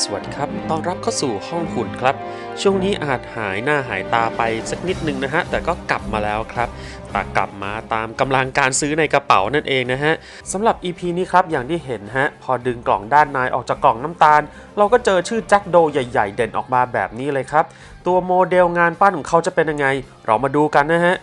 สวัสดีครับ ต้อนรับเข้าสู่ห้องหุ่นครับ ช่วงนี้อาจหายหน้าหายตาไปสักนิดนึงนะฮะ แต่ก็กลับมาแล้วครับแต่กลับมาตามกำลังการซื้อในกระเป๋านั่นเองนะฮะสำหรับ EP นี้ครับ อย่างที่เห็นฮะ พอดึงกล่องด้านในออกจากกล่องน้ำตาล เราก็เจอชื่อแจ็คโดใหญ่ ๆ เด่นออกมาแบบนี้เลยครับ ตัวโมเดลงานปั้นของเขาจะเป็นยังไง เรามาดูกันนะฮะ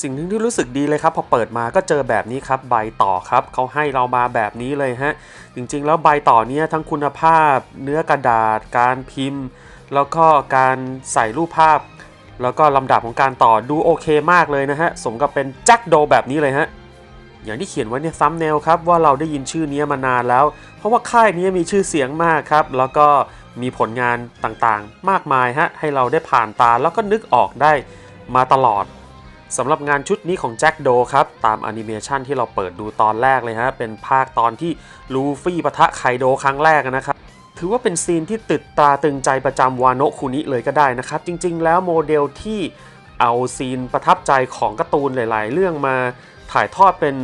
สิ่งหนึ่งที่รู้สึกดีเลยครับ พอเปิดมาก็เจอแบบนี้ครับ ใบต่อครับเขาให้เรามาแบบนี้เลยฮะ จริงๆ แล้วใบต่อเนี้ยทั้งคุณภาพ เนื้อกระดาษ การพิมพ์ แล้วก็การใส่รูปภาพ แล้วก็ลำดับของการต่อดูโอเคมากเลยนะฮะ สมกับเป็นแจ็คโดแบบนี้เลยฮะอย่างที่เขียนไว้ในซัมเนลครับว่าเราได้ยินชื่อนี้มานานแล้ว เพราะว่าค่ายนี้มีชื่อเสียงมากครับ แล้วก็มีผลงานต่างๆ มากมายฮะให้เราได้ผ่านตาแล้วก็นึกออกได้มาตลอด สำหรับงานชุดนี้ของแจ็คโดครับตามแอนิเมชันที่เราเปิดดูตอนแรกเลยฮะเป็นภาคตอนที่ลูฟี่ปะทะไคโดครั้งแรกนะครับถือว่าเป็นซีนที่ติดตาตึงใจประจำวาโนะคุนิเลยก็ได้นะครับ จริงๆ แล้วโมเดลที่เอาซีนประทับใจของการ์ตูนหลาย ๆ เรื่องมาถ่ายทอดเป็น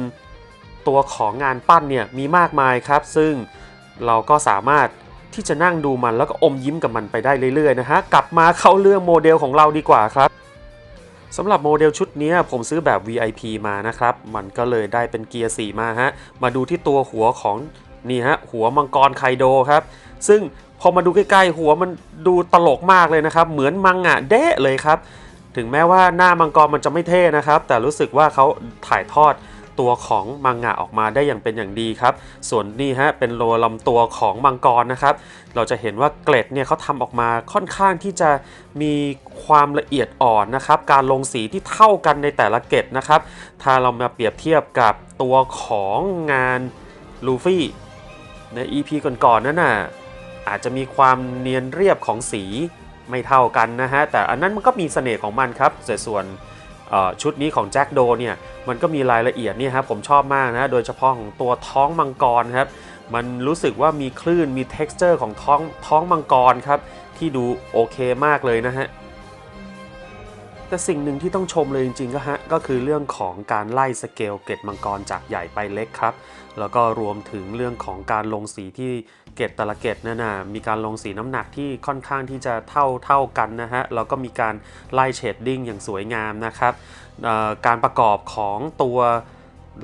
ตัวของงานปั้นเนี่ยมีมากมายครับ ซึ่งเราก็สามารถที่จะนั่งดูมันแล้วก็อมยิ้มกับมันไปได้เรื่อย ๆ นะฮะ กลับมาเข้าเรื่องโมเดลของเราดีกว่าครับ สำหรับโมเดลชุดนี้ผมซื้อแบบ VIP มานะครับ มันก็เลยได้เป็นเกียร์4มาฮะ มาดูที่ตัวหัวของนี่ฮะหัวมังกรไคโดครับ ซึ่งพอมาดูใกล้ๆหัวมันดูตลกมากเลยนะครับ เหมือนมังงะเดะเลยครับ ถึงแม้ว่าหน้ามังกรมันจะไม่เท่นะครับ แต่รู้สึกว่าเขาถ่ายทอด ตัวของมังงะออกมาได้อย่างเป็นอย่างดีครับ ส่วนนี่ฮะเป็นโลลำตัวของมังกรนะครับ เราจะเห็นว่าเกล็ดเนี่ยเขาทำออกมาค่อนข้างที่จะมีความละเอียดอ่อนนะครับ การลงสีที่เท่ากันในแต่ละเกล็ดนะครับ ถ้าเรามาเปรียบเทียบกับตัวของงานลูฟี่ใน EP ก่อนๆนั่นน่ะอาจจะมีความเนียนเรียบของสีไม่เท่ากันนะฮะ แต่อันนั้นมันก็มีเสน่ห์ของมันครับแต่ส่วน ชุดนี้ของแจ็คโดเนี่ยมันก็มีรายละเอียดเนี่ยครับผมชอบมากนะโดยเฉพาะของตัวท้องมังกรครับมันรู้สึกว่ามีคลื่นมี t e x t อร์ของท้องท้องมังกรครับที่ดูโอเคมากเลยนะฮะ แต่สิ่งหนึ่งที่ต้องชมเลยจริงๆก็ฮะก็คือเรื่องของการไล่สเกลเกล็ดมังกรจากใหญ่ไปเล็กครับ แล้วก็รวมถึงเรื่องของการลงสีที่เกล็ดแต่ละเกล็ดนั่นนะมีการลงสีน้ำหนักที่ค่อนข้างที่จะเท่าเท่ากันนะฮะแล้วก็มีการไล่เชดดิ้งอย่างสวยงามนะครับการประกอบของตัว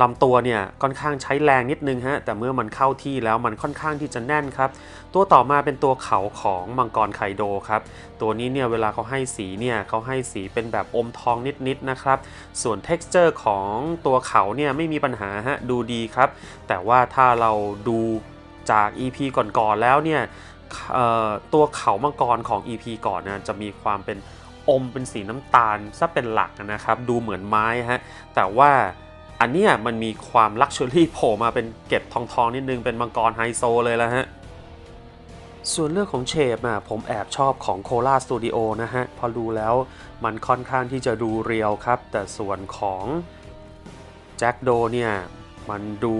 ลำตัวเนี่ยค่อนข้างใช้แรงนิดนึงฮะแต่เมื่อมันเข้าที่แล้วมันค่อนข้างที่จะแน่นครับ ตัวต่อมาเป็นตัวเขาของมังกรไคโดครับ ตัวนี้เนี่ยเวลาเขาให้สีเนี่ยเขาให้สีเป็นแบบอมทองนิดๆนะครับ ส่วน texture ของตัวเขาเนี่ยไม่มีปัญหาฮะดูดีครับ แต่ว่าถ้าเราดูจาก EP ก่อนๆแล้วเนี่ยตัวเขามังกรของ EP ก่อนนะจะมีความเป็นอมเป็นสีน้ำตาลซะเป็นหลักนะครับ ดูเหมือนไม้ฮะแต่ว่า อันนี้มันมีความลักชัวรี่โผล่มาเป็นเก็บทองๆนิดนึงเป็นมังกรไฮโซเลยแล้วฮะ ส่วนเรื่องของเชฟอะผมแอบชอบของโคลาสตูดิโอนะฮะ พอดูแล้วมันค่อนข้างที่จะดูเรียวครับ แต่ส่วนของแจ็คโดเนี่ย มันดู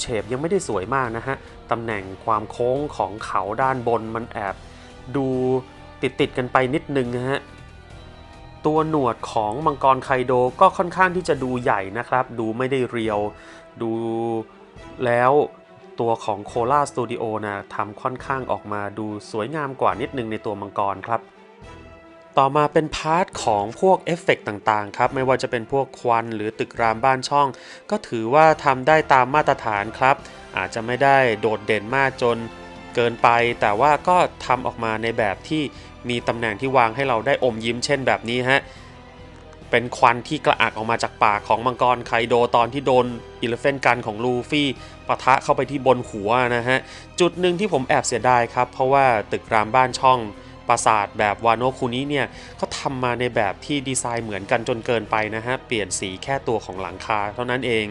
เชฟยังไม่ได้สวยมากนะฮะ ตำแหน่งความโค้งของเขาด้านบนมันแอบดูติดติดๆกันไปนิดนึงนะฮะ ตัวหนวดของมังกรไคโดก็ค่อนข้างที่จะดูใหญ่นะครับ ดูไม่ได้เรียว ดูแล้วตัวของโคลาสตูดิโอนะทำค่อนข้างออกมาดูสวยงามกว่านิดนึงในตัวมังกรครับ ต่อมาเป็นพาร์ทของพวกเอฟเฟกต์ต่างๆครับ ไม่ว่าจะเป็นพวกควันหรือตึกรามบ้านช่อง ก็ถือว่าทำได้ตามมาตรฐานครับ อาจจะไม่ได้โดดเด่นมากจน เกินไป แต่ว่าก็ทำออกมาในแบบที่มีตำแหน่งที่วางให้เราได้อมยิ้มเช่นแบบนี้ฮะเป็นควันที่กระอักออกมาจากปากของมังกรไคโดตอนที่โดนอิเลเฟนกันของลูฟี่ปะทะเข้าไปที่บนหัวนะฮะ จุดหนึ่งที่ผมแอบเสียดายครับ เพราะว่าตึกรามบ้านช่องปราสาทแบบวานโนคุนี้เนี่ยเขาทำมาในแบบที่ดีไซน์เหมือนกันจนเกินไปนะฮะ เปลี่ยนสีแค่ตัวของหลังคาเท่านั้นเอง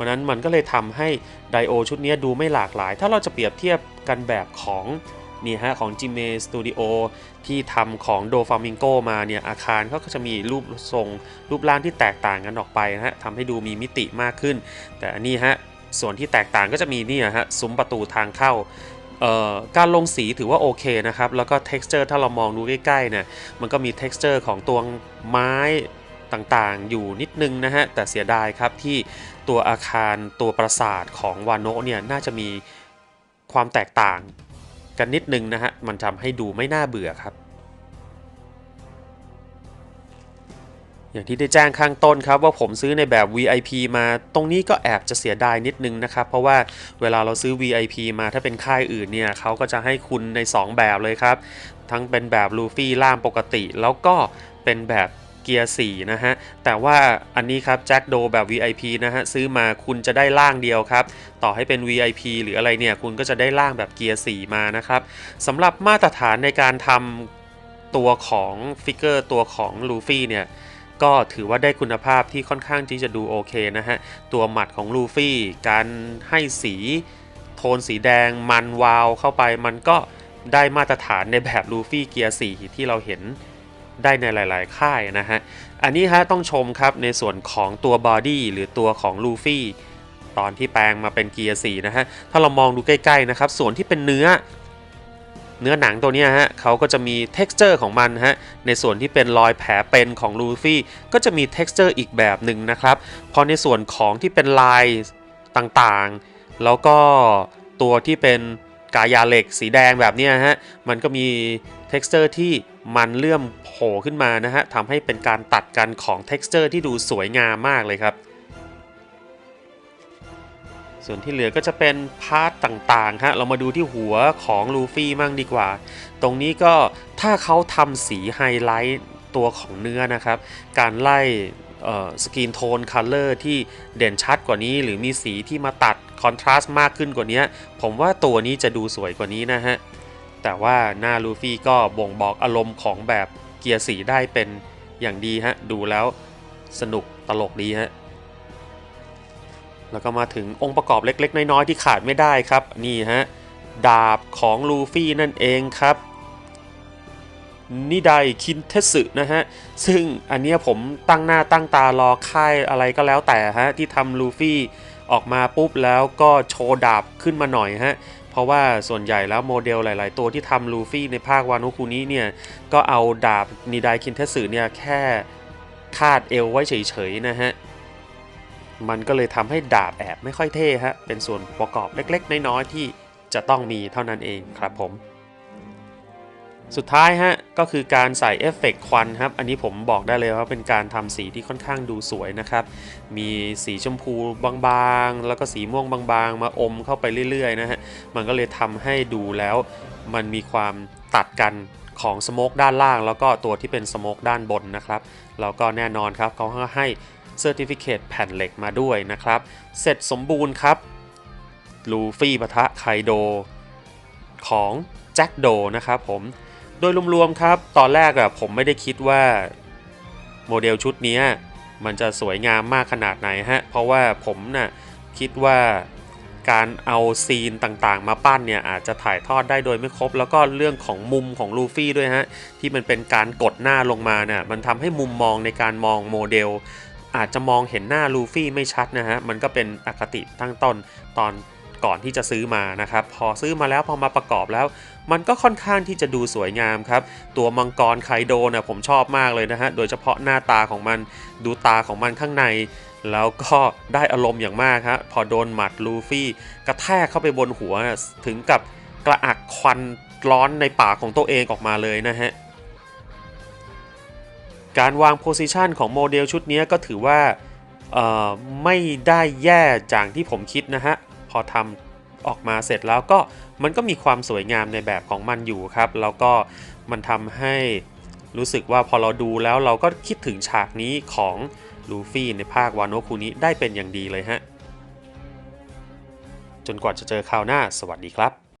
ราะนั้นมันก็เลยทำให้ไดโอชุดนี้ดูไม่หลากหลาย ถ้าเราจะเปรียบเทียบกันแบบของนี่ฮะของจิเมสตูดิโอที่ทำของโดฟามิงโกมาเนี่ยอาคารเขาก็จะมีรูปทรงรูปร่างที่แตกต่างกันออกไปนะฮะทำให้ดูมีมิติมากขึ้น แต่อันนี้ฮะส่วนที่แตกต่างก็จะมีนี่ฮะซุ้มประตูทางเข้าการลงสีถือว่าโอเคนะครับ แล้วก็ texture ถ้าเรามองดูใกล้ๆเนี่ยมันก็มี texture ของตัวไม้ ต่างๆ อยู่นิดนึงนะฮะ แต่เสียดายครับที่ตัวอาคารตัวปราสาทของวานโนะเนี่ยน่าจะมีความแตกต่างกันนิดนึงนะฮะ มันทำให้ดูไม่น่าเบื่อครับ อย่างที่ได้แจ้งข้างต้นครับว่าผมซื้อในแบบ VIP มาตรงนี้ก็แอบจะเสียดายนิดนึงนะครับ เพราะว่าเวลาเราซื้อ VIP มาถ้าเป็นค่ายอื่นเนี่ยเขาก็จะให้คุณใน 2 แบบเลยครับ ทั้งเป็นแบบลูฟี่ล่ามปกติ แล้วก็เป็นแบบ เกียร์4นะฮะ แต่ว่าอันนี้ครับแจ็คโดแบบ VIP นะฮะ ซื้อมาคุณจะได้ล่างเดียวครับ ต่อให้เป็น VIP หรืออะไรเนี่ย คุณก็จะได้ล่างแบบเกียร์4มานะครับสำหรับมาตรฐานในการทำตัวของฟิกเกอร์ตัวของลูฟี่เนี่ยก็ถือว่าได้คุณภาพที่ค่อนข้างที่จะดูโอเคนะฮะ ตัวหมัดของลูฟี่ การให้สีโทนสีแดงมันวาวเข้าไป มันก็ได้มาตรฐานในแบบลูฟี่เกียร์4ที่เราเห็น ได้ในหลาย ๆ ค่ายนะฮะ อันนี้ฮะต้องชมครับในส่วนของตัวบอดี้หรือตัวของลูฟี่ตอนที่แปลงมาเป็นเกียร์4นะฮะ ถ้าเรามองดูใกล้ ๆ นะครับ ส่วนที่เป็นเนื้อ เนื้อหนังตัวนี้ฮะเขาก็จะมี t e x t อร์ของมันฮะ ในส่วนที่เป็นรอยแผลเป็นของลูฟี่ก็จะมี t e x t อร์อีกแบบหนึ่งนะครับ พอในส่วนของที่เป็นลายต่างๆ แล้วก็ตัวที่เป็นกายาเหล็กสีแดงแบบนี้ฮะ มันก็มี t e x t อร์ที่ มันเลื่อมโผล่ขึ้นมานะฮะทำให้เป็นการตัดกันของ t e x t อร์ที่ดูสวยงามมากเลยครับ ส่วนที่เหลือก็จะเป็นพาร์ตต่างๆฮะเรามาดูที่หัวของลูฟี่มั่งดีกว่า ตรงนี้ก็ถ้าเขาทำสีไฮไลท์ตัวของเนื้อนะครับ การไล่สกรีนโทนคัลเลอร์ที่เด่นชัดกว่านี้ หรือมีสีที่มาตัดคอนทราสต์มากขึ้นกว่านี้ ผมว่าตัวนี้จะดูสวยกว่านี้นะฮะ แต่ว่าหน้าลูฟี่ก็บ่งบอกอารมณ์ของแบบเกียร์สีได้เป็นอย่างดีฮะ ดูแล้วสนุกตลกดีฮะ แล้วก็มาถึงองค์ประกอบเล็ก ๆ น้อย ๆ ที่ขาดไม่ได้ครับ นี่ฮะ ดาบของลูฟี่นั่นเองครับนิไดคินเทสึนะฮะ ซึ่งอันนี้ผมตั้งหน้าตั้งตารอค่ายอะไรก็แล้วแต่ฮะ ที่ทำลูฟี่ออกมาปุ๊บแล้วก็โชว์ดาบขึ้นมาหน่อยฮะ เพราะว่าส่วนใหญ่แล้วโมเดลหลาย ๆ ตัวที่ทำลูฟี่ในภาควานุคุนี้เนี่ย ก็เอาดาบนิไดคินเทสึเนี่ยแค่คาดเอวไว้เฉย ๆ นะฮะ มันก็เลยทำให้ดาบแอบไม่ค่อยเท่ฮะ เป็นส่วนประกอบเล็ก ๆ น้อย ๆ ที่จะต้องมีเท่านั้นเองครับผม สุดท้ายฮะก็คือการใส่เอฟเฟกต์ควันครับ อันนี้ผมบอกได้เลยว่าเป็นการทำสีที่ค่อนข้างดูสวยนะครับ มีสีชมพูบางๆ แล้วก็สีม่วงบางๆ มาอมเข้าไปเรื่อยๆนะฮะ มันก็เลยทำให้ดูแล้วมันมีความตัดกันของสโมกด้านล่าง แล้วก็ตัวที่เป็นสโมกด้านบนนะครับ แล้วก็แน่นอนครับเขาก็ให้เซอร์ติฟิเคตแผ่นเหล็กมาด้วยนะครับ เสร็จสมบูรณ์ครับลูฟี่ปะทะไคโดของแจ็คโดนะครับผม โดยรวมๆครับ ตอนแรกอะผมไม่ได้คิดว่าโมเดลชุดนี้มันจะสวยงามมากขนาดไหนฮะ เพราะว่าผมน่ะคิดว่าการเอาซีนต่างๆ มาปั้นเนี่ยอาจจะถ่ายทอดได้โดยไม่ครบ แล้วก็เรื่องของมุมของลูฟี่ด้วยฮะ ที่มันเป็นการกดหน้าลงมาเนี่ยมันทำให้มุมมองในการมองโมเดล อาจจะมองเห็นหน้าลูฟี่ไม่ชัดนะฮะ มันก็เป็นอคติตั้งต้นตอน ก่อนที่จะซื้อมานะครับ พอซื้อมาแล้วพอมาประกอบแล้ว มันก็ค่อนข้างที่จะดูสวยงามครับ ตัวมังกรไคโดนะผมชอบมากเลยนะฮะ โดยเฉพาะหน้าตาของมัน ดูตาของมันข้างใน แล้วก็ได้อารมณ์อย่างมากฮะ พอโดนหมัดลูฟี่ กระแทกเข้าไปบนหัวนะถึงกับกระอักควันร้อนในปากของตัวเองออกมาเลยนะฮะ การวางโพซิชันของโมเดลชุดนี้ก็ถือว่าเอ่อไม่ได้แย่จากที่ผมคิดนะฮะ พอทำออกมาเสร็จแล้วก็มันก็มีความสวยงามในแบบของมันอยู่ครับ แล้วก็มันทำให้รู้สึกว่าพอเราดูแล้วเราก็คิดถึงฉากนี้ของลูฟี่ในภาควานโนคูนี้ได้เป็นอย่างดีเลยฮะ จนกว่าจะเจอคราวหน้า สวัสดีครับ